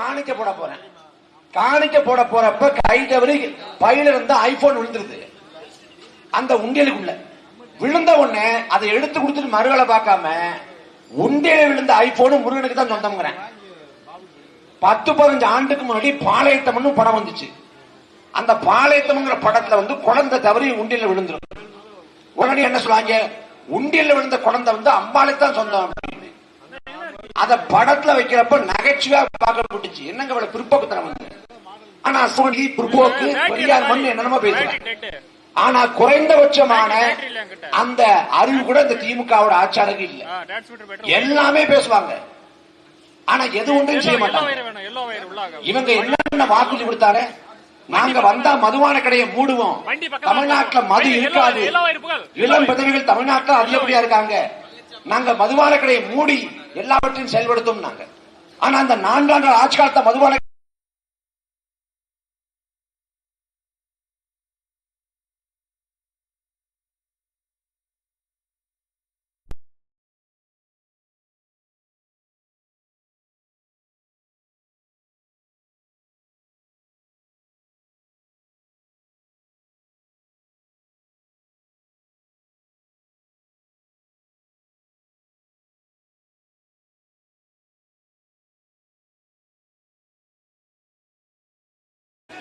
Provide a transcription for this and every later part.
காணிக்க போட போறேன். காணிக்க போட போறப்ப கை தவறி பையில இருந்த ஐபோன் விழுந்துருது. அந்த உண்டியலுக்குள்ள. விழுந்த உடனே அதை எடுத்து கொடுத்துட்டு மறுகளை பார்க்காம உண்டியல விழுந்த ஐபோனும் முருகனுக்கு தான் சொந்தம்ங்கிறேன். பத்து பதினஞ்சு ஆண்டுக்கு முன்னாடி பாளையத்தம்னு படம் வந்துச்சு. அந்த பாளையத்தம்ங்கிற படத்துல வந்து குழந்தை தவறி உண்டியல விழுந்துரும். உடனே என்ன சொல்லுவாங்க? உண்டியல்ல விழுந்த குழந்தை வந்து அம்பாளுக்கு தான் சொந்தம். அத படத்துல வைக்கிறப்ப நகைச்சுவையா பார்க்கப்பட்டுச்சு என்னங்க அவளை பிற்போக்குத்தனம் வந்து ஆனா சோனி பிற்போக்கு பெரியார் மண் என்னென்னமோ பேசுறேன் ஆனா குறைந்தபட்சமான அந்த அறிவு கூட இந்த திமுகவோட ஆட்சியாளருக்கு இல்ல. எல்லாமே பேசுவாங்க. ஆனா எது ஒன்றையும் செய்ய மாட்டாங்க. இவங்க என்னென்ன வாக்குறுதி கொடுத்தாரு நாங்க வந்தா மதுவான கடையை மூடுவோம். தமிழ்நாட்டுல மது இருக்காது. இளம் பதவிகள் தமிழ்நாட்டுல அதிகப்படியா இருக்காங்க. நாங்க மதுபான கடையை மூடி எல்லாவற்றையும் செயல்படுத்தும் நாங்க ஆனா அந்த நான்காண்டு ஆட்சி காலத்தை மதுபான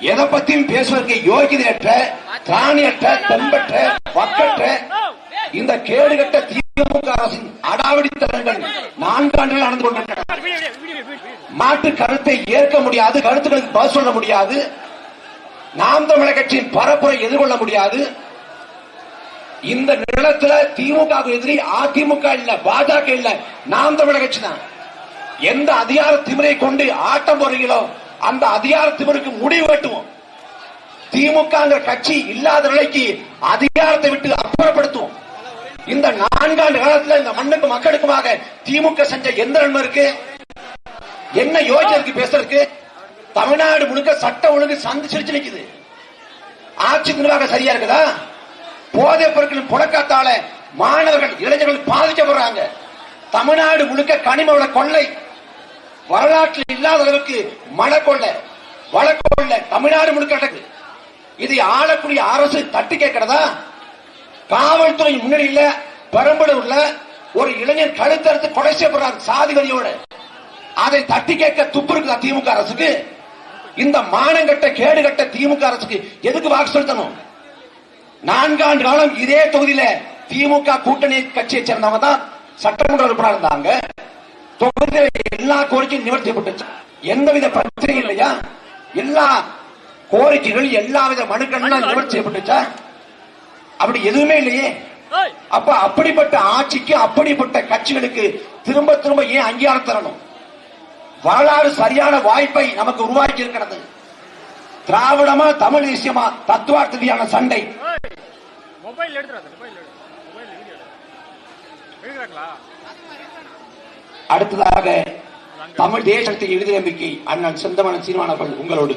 எதை பத்தியும் பேசுவதற்கு யோகிதையற்ற திராணியற்ற தெம்பற்ற வக்கற்ற இந்த கேடுகட்ட திமுக அரசின் அடாவடித்தனங்கள் நான்காண்டுகள் நடந்து கொண்டிருக்கின்றன. மாற்று கருத்தை ஏற்க முடியாது கருத்துக்களுக்கு பதில் சொல்ல முடியாது. நாம் தமிழர் கட்சியின் பரப்புரை எதிர்கொள்ள முடியாது. இந்த நிலத்துல திமுக எதிரி அதிமுக இல்ல பாஜக இல்ல நாம் தமிழர் கட்சி தான். எந்த அதிகார திமிரை கொண்டு ஆட்டம் போறீங்களோ அந்த அதிகார திமிருக்கு முடிவு வெட்டுவோம் திமுக கட்சி இல்லாத நிலைக்கு அதிகாரத்தை விட்டு அப்புறப்படுத்துவோம். இந்த நான்காண்டு காலத்துல இந்த மண்ணுக்கு மக்களுக்குமாக திமுக செஞ்ச எந்த நன்மை இருக்கு? என்ன யோசனை இருக்கு பேசுறதுக்கு? தமிழ்நாடு முழுக்க சட்ட ஒழுங்கு சந்து சிரிச்சு நிக்குது. ஆட்சி நிர்வாகம் சரியா இருக்குதா? போதைப் பொருட்களின் புழக்கத்தால மாணவர்கள் இளைஞர்கள் பாதிக்கப்படுறாங்க. தமிழ்நாடு முழுக்க கனிம கொள்ளை வரலாற்றில் இல்லாத அளவுக்கு மழை கொள்ள வள கொள்ள தமிழ்நாடு முழுக்க இதை ஆளக்கூடிய அரசு தட்டி கேட்கிறதா? காவல்துறை முன்னணியில பெரம்பலூர்ல ஒரு இளைஞர் கழுத்தறுத்து கொலை செய்யப்படுறாரு சாதி வரியோட அதை தட்டி கேட்க துப்பு இருக்குதா திமுக அரசுக்கு? இந்த மானங்கட்ட கேடுகட்ட திமுக அரசுக்கு எதுக்கு வாக்கு செலுத்தணும்? நான்காண்டு காலம் இதே தொகுதியில திமுக கூட்டணி கட்சியை சேர்ந்தவங்க தான் சட்டமன்ற உறுப்பினர் இருந்தாங்க. தொகுதியில எல்லா கோரிக்கையும் நிவர்த்தி செய்யப்பட்டுச்சு எந்தவித பிரச்சனையும் இல்லையா? எல்லா கோரிக்கைகள் எல்லா வித மனுக்கள்லாம் நிவர்த்தி செய்யப்பட்டுச்சா அப்படி எதுவுமே இல்லையே. அப்ப அப்படிப்பட்ட ஆட்சிக்கு அப்படிப்பட்ட கட்சிகளுக்கு திரும்ப திரும்ப ஏன் அங்கீகாரம் தரணும்? வரலாறு சரியான வாய்ப்பை நமக்கு உருவாக்கி இருக்கிறது திராவிடமா தமிழ் தேசியமா தத்துவார்த்த சண்டை. மொபைல் எடுத்துறாங்க மொபைல் எடுக்கிறாங்களா அடுத்ததாக தமிழ் தேசத்தை எழுதிய நம்பிக்கை அண்ணன் செந்தமன சீர்மானவர்கள் உங்களோடு.